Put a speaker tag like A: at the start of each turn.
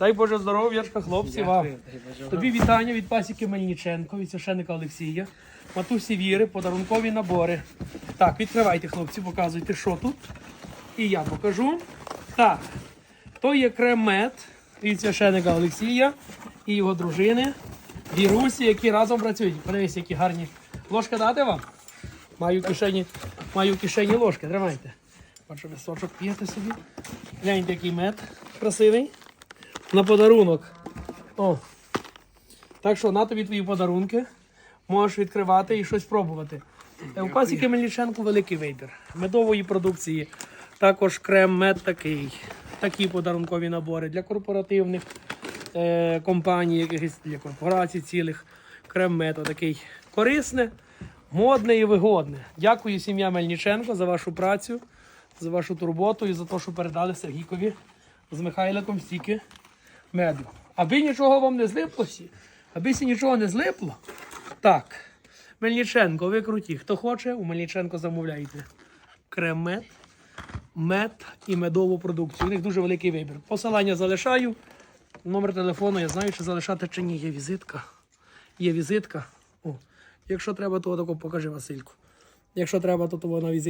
A: Дай Боже здоров'ячка, хлопці вам. Тобі вітання від пасіки Мельниченко, від священника Олексія, матусі Віри, подарункові набори. Так, відкривайте, хлопці, показуйте, що тут. І я покажу. Так, то є крем-мед від священика Олексія і його дружини Вірусі, які разом працюють. Подивіться, які гарні. Ложка дати вам? Маю в кишені, маю в кишені ложки, тримайте. Бачу, ви сочок п'єте собі. Гляньте, який мед красивий. На подарунок. О. Так що на тобі твої подарунки. Можеш відкривати і щось пробувати. Е, У пасіки Мельниченко великий вибір. Медової продукції. Також крем, мед такий. Такі подарункові набори для корпоративних е, компаній, якихось для корпорацій цілих. Крем мед такий корисне, модне і вигодне. Дякую сім'я Мельниченко за вашу працю, за вашу турботу і за те, що передали Сергійкові з Михайликом стільки меду. Аби нічого вам не злипло всі, аби сі нічого не злипло. Так, Мельниченко, ви круті. Хто хоче, у Мельниченко замовляйте. Крем-мед, мед і медову продукцію. У них дуже великий вибір. Посилання залишаю. Номер телефону, я знаю, чи залишати чи ні. Є візитка. Є візитка. О, якщо треба, то тако покажи Васильку. Якщо треба, то того на візит.